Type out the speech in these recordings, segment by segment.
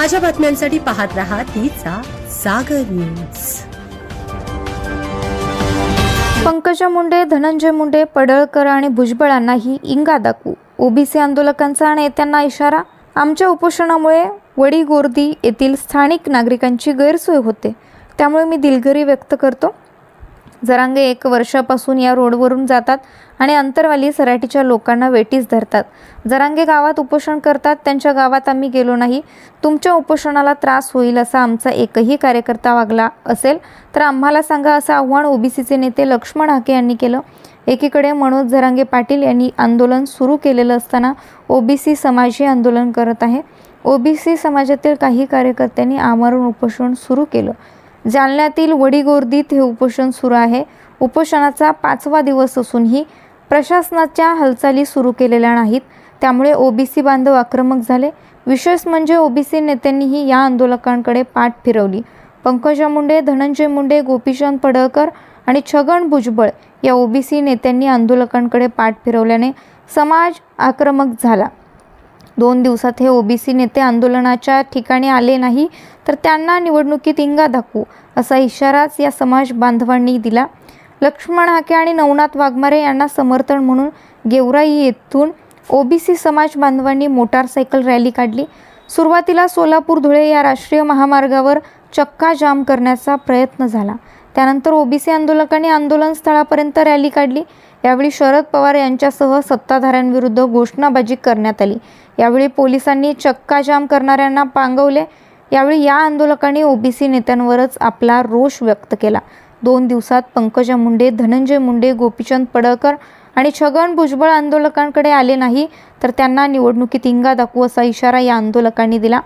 ताज्या बातम्यांसाठी पाहत रहा तिचा सागर न्यूज. पंकजा मुंडे धनंजय मुंडे पडळकर आणि भुजबळांनाही इंगा दाखवू. ओबीसी आंदोलकांचा नेत्यांना इशारा? आमच्या उपोषणामुळे वडी गोर्दी येथील स्थानिक नागरिकांची गैरसोय होते. त्यामुळे मी दिलगिरी व्यक्त करतो. जरांगे एक वर्षापासून या रोडवरून जातात आणि अंतरवाली सराटीच्या लोकांना वेटीस धरतात. जरांगे गावात उपोषण करतात त्यांच्या गावात आम्ही गेलो नाही. तुमच्या उपोषणाला त्रास होईल असा आमचा एकही कार्यकर्ता वागला असेल तर आम्हाला सांगा असं आव्हान ओबीसीचे नेते लक्ष्मण हाके यांनी केलं. एकीकडे मनोज जरांगे पाटील यांनी आंदोलन सुरू केलेलं असताना ओबीसी समाजही आंदोलन करत आहे. ओबीसी समाजातील काही कार्यकर्त्यांनी आमरण उपोषण सुरू केलं. जालन्यातील वडीगोर्दीत हे उपोषण सुरू आहे. उपोषणाचा पाचवा दिवस असूनही प्रशासनाच्या हालचाली सुरू केलेल्या नाहीत. त्यामुळे ओबीसी बांधव आक्रमक झाले. विशेष म्हणजे ओबीसी नेत्यांनीही या आंदोलकांकडे पाठ फिरवली. पंकजा मुंडे धनंजय मुंडे गोपीचंद पडळकर आणि छगन भुजबळ या ओबीसी नेत्यांनी आंदोलकांकडे पाठ फिरवल्याने समाज आक्रमक झाला. दोन दिवसात हे ओबीसी नेते आंदोलनाच्या ठिकाणी आले नाही तर त्यांना निवडणुकीत इंगा दाखवू असा इशाराच या समाज बांधवांनी दिला. लक्ष्मण हाके आणि नवनाथ वाघमारे यांना समर्थन म्हणून गेवराई येथून ओबीसी समाज बांधवांनी मोटारसायकल रॅली काढली. सुरुवातीला सोलापूर धुळे या राष्ट्रीय महामार्गावर चक्का जाम करण्याचा प्रयत्न झाला. त्यानंतर ओबीसी आंदोलकांनी आंदोलन स्थळापर्यंत रॅली काढली. यावेळी शरद पवार यांच्यासह सत्ताधाऱ्यांविरुद्ध घोषणाबाजी करण्यात आली. यावेळी पोलिसांनी चक्का जाम करणाऱ्यांना पांगवले. यावेळी या आंदोलकांनी ओबीसी नेत्यांवरच आपला रोष व्यक्त केला. दोन दिवसात पंकजा मुंडे धनंजय मुंडे गोपीचंद पडळकर आणि छगन भुजबळ आंदोलकांकडे आले नाही तर त्यांना निवडणुकीत इंगा दाखवू असा इशारा या आंदोलकांनी दिला.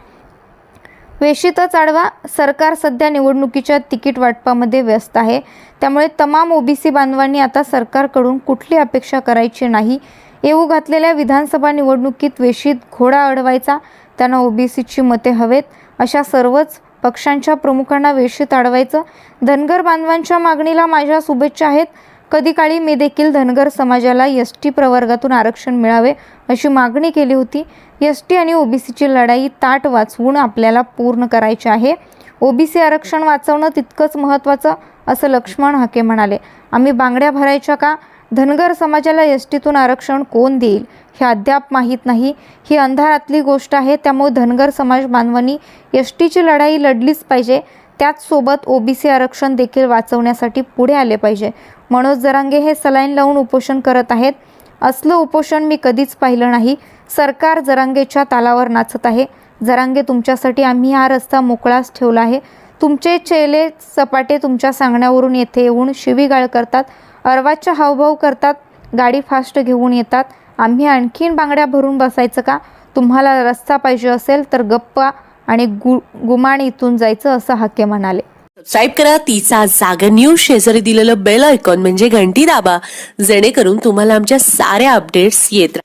वेशीतच आडवा. सरकार सध्या निवडणुकीच्या तिकीट वाटपामध्ये व्यस्त आहे. त्यामुळे तमाम ओबीसी बांधवांनी आता सरकारकडून कुठली अपेक्षा करायची नाही. येऊ घातलेल्या विधानसभा निवडणुकीत वेशीत घोडा अडवायचा. त्यांना ओबीसीची मते हवेत. अशा सर्वच पक्षांच्या प्रमुखांना वेशीत अडवायचं. धनगर बांधवांच्या मागणीला माझ्या शुभेच्छा आहेत. कधी काळी मी देखील धनगर समाजाला एस टी प्रवर्गातून आरक्षण मिळावे अशी मागणी केली होती. एस टी आणि ओबीसीची लढाई ताट वाचवून आपल्याला पूर्ण करायची आहे. ओबीसी आरक्षण वाचवणं तितकंच महत्त्वाचं असं लक्ष्मण हाके म्हणाले. आम्ही बांगड्या भरायच्या का? धनगर समाजाला एस टीतून आरक्षण कोण देईल? हे अद्याप माहीत नाही. ही अंधारातली गोष्ट आहे त्यामुळे धनगर समाज बांधवांनी एस टीची लढाई लढलीच पाहिजे. त्याचसोबत ओबीसी आरक्षण देखील वाचवण्यासाठी पुढे आले पाहिजे. मनोज जरांगे हे सलाईन लावून उपोषण करत आहेत. असलं उपोषण मी कधीच पाहिलं नाही. सरकार जरांगेच्या तालावर नाचत आहे. जरांगे तुमच्यासाठी आम्ही हा रस्ता मोकळाच ठेवला आहे. तुमचे चेले सपाटे तुमच्या सांगण्यावरून येथे येऊन शिवीगाळ करतात. अर्वाच्या हावभाव करतात. गाडी फास्ट घेऊन येतात. आम्ही आणखीन बांगड्या भरून बसायचं का? तुम्हाला रस्ता पाहिजे असेल तर गप्पा. आणि गु गुमान इथून जायचं असं हाके म्हणाले. सबस्क्राईब करा तिचा जागर न्यूज शेजारी दिलेलं बेल आयकॉन म्हणजे घंटी दाबा जेणेकरून तुम्हाला आमच्या साऱ्या अपडेट्स येत